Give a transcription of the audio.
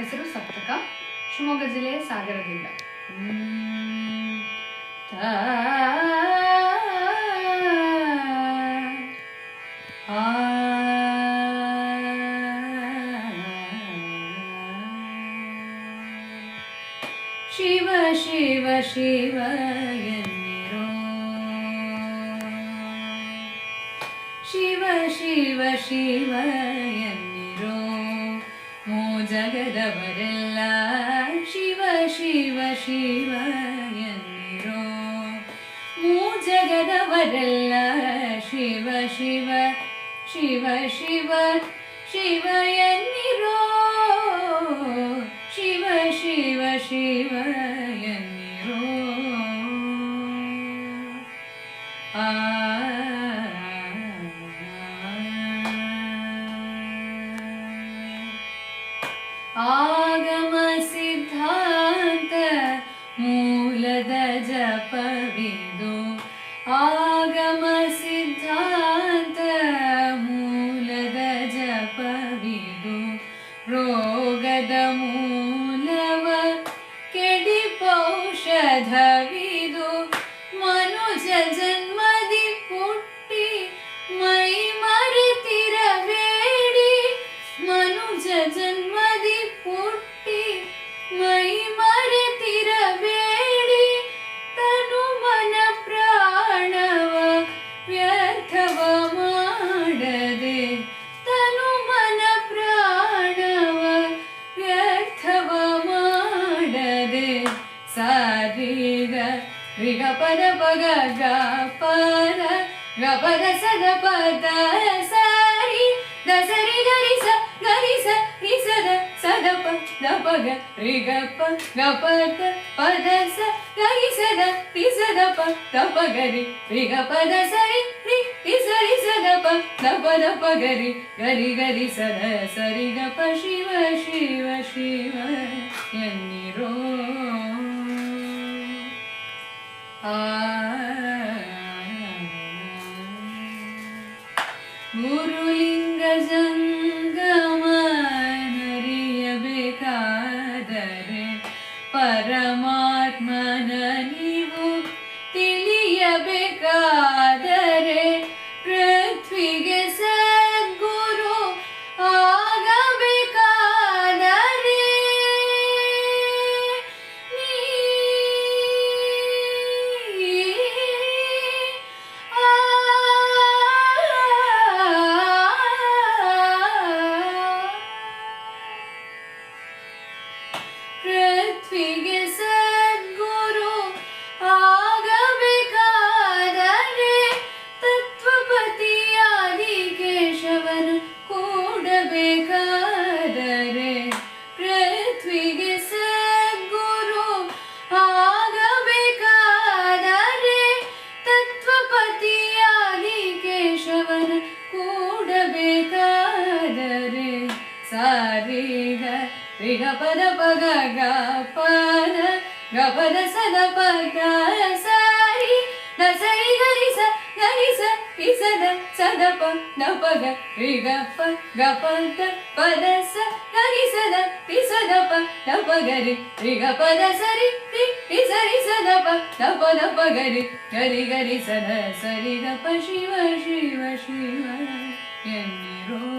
ಹೆಸರು ಸಪ್ತಕ. ಶಿವಮೊಗ್ಗ ಜಿಲ್ಲೆಯ ಸಾಗರದಿಂದ. ಶಿವ ಶಿವ ಶಿವ ಎನ್ನಿರೋ. ಶಿವ ಶಿವ ಶಿವ ಎನ್ನಿರೋ. ಮೂ ಜಗದವರೆಲ್ಲ ಶಿವ ಶಿವ ಶಿವ ಎನ್ನಿರೋ ಮೂ ಜಗದವರೆಲ್ಲ ಶಿವ ಶಿವ ಶಿವ ಶಿವ ಶಿವ ಎನ್ನಿರೋ ಶಿವ ಶಿವ ಶಿವ ಮೂಲದ ಜಪವಿದು ಆಗಮ ಸಿದ್ಧಾಂತ ಮೂಲದ ಜಪವಿದು ರೋಗದ ಮೂಲವ ಕೆಡಿ ಪೌಷಧವಿದು ಮನುಜ ಜನ್ಮದಿ ಪುಟ್ಟಿ ಮೈ ಮರೆತಿರಬೇಡಿ ಮನುಜ ಜನ್ಮದಿ ಪದ ಪಗ ಗ ಪದ ಗ ಪದ ಸದ ಪದ ಸಾರಿ ದ ಸರಿ ಗರಿ ಸ ಗರಿ ಸ ರಿ ಸದ ಸದ ಪ ದ ಪಗ ರಿ ಗ ಪ ಗ ಪದ ಪದ ಸ ಗರಿ ಸದ ರಿ ಸದ ಪ ದ ಪ ಗರಿ ರಿ ಗ ಪದ ಸರಿ ರಿ ರಿ ಸರಿ ಸದ ಪ ದ ಪ ದ ಪ ಗರಿ ಗರಿ ಗರಿ ಸದ ಸರಿ ಗ ಪ ಶಿವ ಶಿವ ಶಿವ ಗುರುಲಿಂಗ ಜಂಗಮನರಿಯಬೇಕಾದರೆ ಪರಮಾತ್ಮನ ಪೃಥ್ವಿಗೆ ಸದ್ಗುರು ಆಗಬೇಕಾದರೆ ತತ್ವಪತಿಯಾದಿ ಕೇಶವನು ಕೂಡಬೇಕಾದರೆ ಪೃಥ್ವಿಗೆ ಸದ್ಗುರು ಆಗಬೇಕಾದರೆ ತತ್ವಪತಿಯಾದಿ ಕೇಶವನು ಕೂಡಬೇಕಾದರೆ ಸಾರಿಗ ರಿಗ ಪದ ಪಗ ಗ ಪದ ಗ ಪದ ಸದ ಪದ ಸಾರಿ ದ ಸರಿ ಗರಿ ಸ ಗರಿ ಸ ರಿ ಸದ ಸದ ಪ ದ ಪಗ ರಿ ಗ ಪ ಗ ಪದ ಪದ ಸ ಗರಿ ಸದ ರಿ ಸದ ಪ ದ ಪ ಗರಿ ರಿ ಗ ಪದ ಸರಿ ರಿ ರಿ ಸರಿ ಸದ ಪ ದ ಪ ದ ಪ ಗರಿ ಗರಿ ಗರಿ ಸದ ಸರಿ ದ ಪ ಶಿವ ಶಿವ ಶಿವ ಎನ್ನಿರೋ ಆ